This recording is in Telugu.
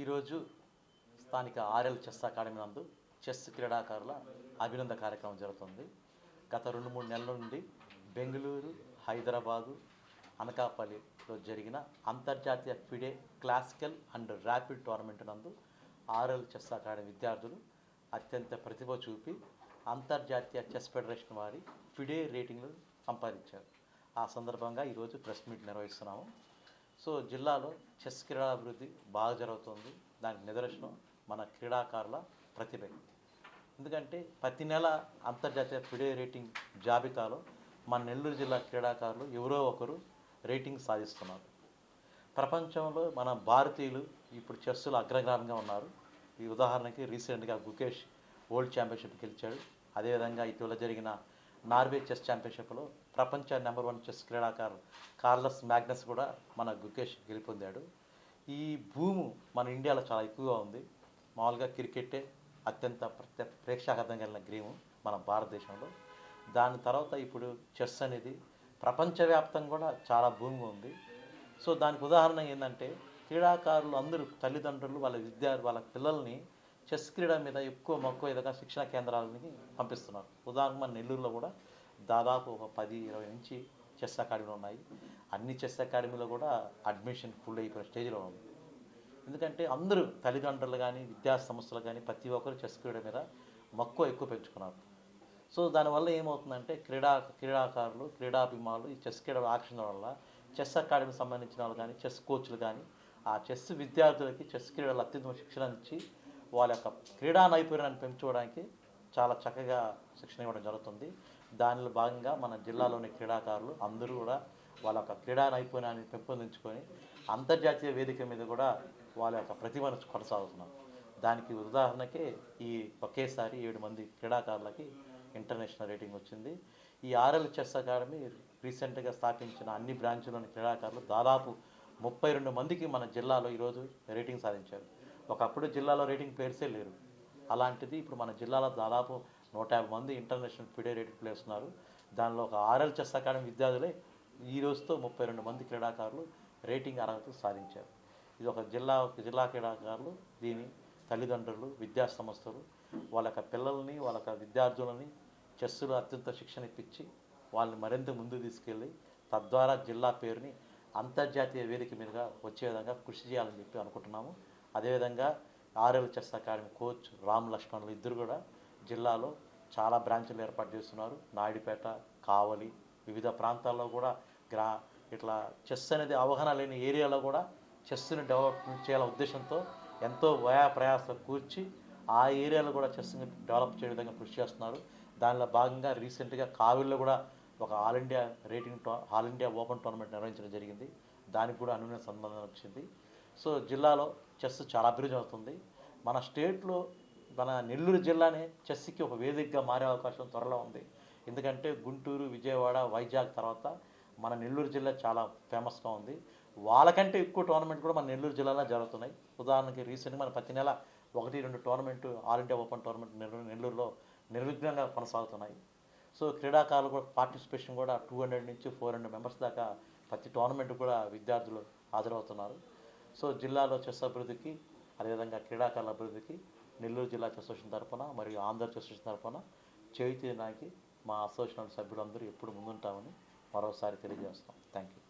ఈరోజు స్థానిక ఆర్ఎల్ చెస్ అకాడమీ నందు చెస్ క్రీడాకారుల అభినంద కార్యక్రమం జరుగుతుంది. గత రెండు మూడు నెలల నుండి బెంగళూరు హైదరాబాదు అనకాపల్లిలో జరిగిన అంతర్జాతీయ FIDE classical and rapid tournament నందు ఆర్ఎల్ చెస్ అకాడమీ విద్యార్థులు అత్యంత ప్రతిభ చూపి అంతర్జాతీయ చెస్ ఫెడరేషన్ వారి ఫిడే రేటింగ్లు సంపాదించారు. ఆ సందర్భంగా ఈరోజు ప్రెస్ మీట్ నిర్వహిస్తున్నాము. సో జిల్లాలో చెస్ క్రీడా అభివృద్ధి బాగా జరుగుతుంది. దానికి నిదర్శనం మన క్రీడాకారుల ప్రతిభ. ఎందుకంటే ప్రతి నెల అంతర్జాతీయ ఫిడే రేటింగ్ జాబితాలో మన నెల్లూరు జిల్లా క్రీడాకారులు ఎవరో ఒకరు రేటింగ్ సాధిస్తున్నారు. ప్రపంచంలో మన భారతీయులు ఇప్పుడు చెస్సులో అగ్రగామిగా ఉన్నారు. ఈ ఉదాహరణకి రీసెంట్గా గుకేష్ వరల్డ్ ఛాంపియన్షిప్ గెలిచాడు. అదేవిధంగా ఇటీవల జరిగిన నార్వే చెస్ ఛాంపియన్షిప్లో ప్రపంచ నెంబర్ వన్ చెస్ క్రీడాకారు కార్లస్ మ్యాగ్నస్ కూడా మన గుకేష్ గెలుపొందాడు. ఈ భూము మన ఇండియాలో చాలా ఎక్కువగా ఉంది. మామూలుగా క్రికెటే అత్యంత ప్రత్య ప్రేక్షాగతం కలిగిన గేమ్ మన భారతదేశంలో. దాని తర్వాత ఇప్పుడు చెస్ అనేది ప్రపంచవ్యాప్తంగా కూడా చాలా భూమి ఉంది. సో దానికి ఉదాహరణ ఏంటంటే క్రీడాకారులు అందరూ తల్లిదండ్రులు వాళ్ళ విద్యార్థి వాళ్ళ పిల్లల్ని చెస్ క్రీడ మీద ఎక్కువ మక్కువ విధంగా శిక్షణ కేంద్రాలని పంపిస్తున్నారు. ఉదాహరణ మన నెల్లూరులో కూడా దాదాపు ఒక పది ఇరవై నుంచి చెస్ అకాడమీలు ఉన్నాయి. అన్ని చెస్ అకాడమీలో కూడా అడ్మిషన్ ఫుల్ అయిపోయిన స్టేజ్లో ఉంది. ఎందుకంటే అందరూ తల్లిదండ్రులు కానీ విద్యా సంస్థలు కానీ ప్రతి ఒక్కరు చెస్ క్రీడ మీద మక్కువ ఎక్కువ పెంచుకున్నారు. సో దానివల్ల ఏమవుతుందంటే క్రీడా క్రీడాకారులు క్రీడాభిమానులు ఈ చెస్ క్రీడ ఆకర్షణ వల్ల చెస్ అకాడమీకి సంబంధించిన వాళ్ళు కానీ చెస్ కోచ్లు కానీ ఆ చెస్ విద్యార్థులకి చెస్ క్రీడలు అత్యుత్తమ శిక్షణ ఇచ్చి వాళ్ళ యొక్క క్రీడా నైపుణ్యాన్ని పెంచుకోవడానికి చాలా చక్కగా శిక్షణ ఇవ్వడం జరుగుతుంది. దానిలో భాగంగా మన జిల్లాలోని క్రీడాకారులు అందరూ కూడా వాళ్ళ యొక్క క్రీడా నైపుణ్యాన్ని పెంపొందించుకొని అంతర్జాతీయ వేదిక మీద కూడా వాళ్ళ యొక్క ప్రతిభను కొనసాగుతున్నాం దానికి ఉదాహరణకే ఈ ఒకేసారి ఏడు మంది క్రీడాకారులకి ఇంటర్నేషనల్ రేటింగ్ వచ్చింది. ఈ ఆర్ఎల్ చెస్ అకాడమీ రీసెంట్గా స్థాపించిన అన్ని బ్రాంచ్లోని క్రీడాకారులు దాదాపు ముప్పై రెండు మందికి మన జిల్లాలో ఈరోజు రేటింగ్ సాధించారు. ఒకప్పుడు జిల్లాలో రేటింగ్ పేర్సే లేరు. అలాంటిది ఇప్పుడు మన జిల్లాలో దాదాపు నూట యాభై మంది ఇంటర్నేషనల్ ఫెడరేటెడ్ ప్లేయర్స్ ఉన్నారు. దానిలో ఒక ఆర్ఎల్ చెస్ అకాడమీ విద్యార్థులే ఈ రోజుతో ముప్పై రెండు మంది క్రీడాకారులు రేటింగ్ అర్హత సాధించారు. ఇది ఒక జిల్లా జిల్లా క్రీడాకారులు దీని తల్లిదండ్రులు విద్యా సంస్థలు వాళ్ళ యొక్క పిల్లల్ని వాళ్ళ యొక్క విద్యార్థులని చెస్సులో అత్యంత శిక్షణ ఇప్పించి వాళ్ళని మరింత ముందుకు తీసుకెళ్ళి తద్వారా జిల్లా పేరుని అంతర్జాతీయ వేదిక మీదుగా వచ్చే విధంగా కృషి చేయాలని చెప్పి అనుకుంటున్నాము. అదేవిధంగా R L chess academy coach Ram లక్ష్మణులు ఇద్దరు కూడా జిల్లాలో చాలా బ్రాంచ్లు ఏర్పాటు చేస్తున్నారు. నాయుడుపేట కావలి వివిధ ప్రాంతాల్లో కూడా గ్రా ఇట్లా చెస్ అనేది అవగాహన లేని ఏరియాలో కూడా చెస్ని డెవలప్మెంట్ చేయాల ఉద్దేశంతో ఎంతో వయా ప్రయాసం కూర్చి ఆ ఏరియాలో కూడా చెస్ని డెవలప్ చేయే విధంగా కృషి చేస్తున్నారు. దానిలో భాగంగా రీసెంట్గా కావిల్లో కూడా ఒక all India rating to all India open tournament నిర్వహించడం జరిగింది. దానికి కూడా అనుగుణ సంబంధం వచ్చింది. సో జిల్లాలో చెస్ చాలా అభివృద్ధి అవుతుంది మన స్టేట్లో మన నెల్లూరు జిల్లానే చెస్కి ఒక వేదికగా మారే అవకాశం త్వరలో ఉంది. ఎందుకంటే గుంటూరు విజయవాడ వైజాగ్ తర్వాత మన నెల్లూరు జిల్లా చాలా ఫేమస్గా ఉంది. వాళ్ళకంటే ఎక్కువ టోర్నమెంట్ కూడా మన నెల్లూరు జిల్లాలో జరుగుతున్నాయి. ఉదాహరణకి రీసెంట్గా మన ప్రతి నెల ఒకటి రెండు tournament all India open tournament నెల్లూరులో నిర్విఘ్నంగా కొనసాగుతున్నాయి. సో క్రీడాకారులు కూడా పార్టిసిపేషన్ కూడా టూ హండ్రెడ్ నుంచి ఫోర్ హండ్రెడ్ మెంబర్స్ దాకా ప్రతి టోర్నమెంట్ కూడా విద్యార్థులు హాజరవుతున్నారు. సో జిల్లాలో చెస్ అభివృద్ధికి అదేవిధంగా క్రీడాకారుల అభివృద్ధికి నెల్లూరు జిల్లా చెస్ అసోసియేషన్ తరఫున మరియు ఆంధ్ర చెస్ అసోసియేషన్ తరఫున చేయుతీయడానికి మా అసోసియేషన్ సభ్యులందరూ ఎప్పుడు ముందుంటామని మరోసారి తెలియజేస్తాం థ్యాంక్ యూ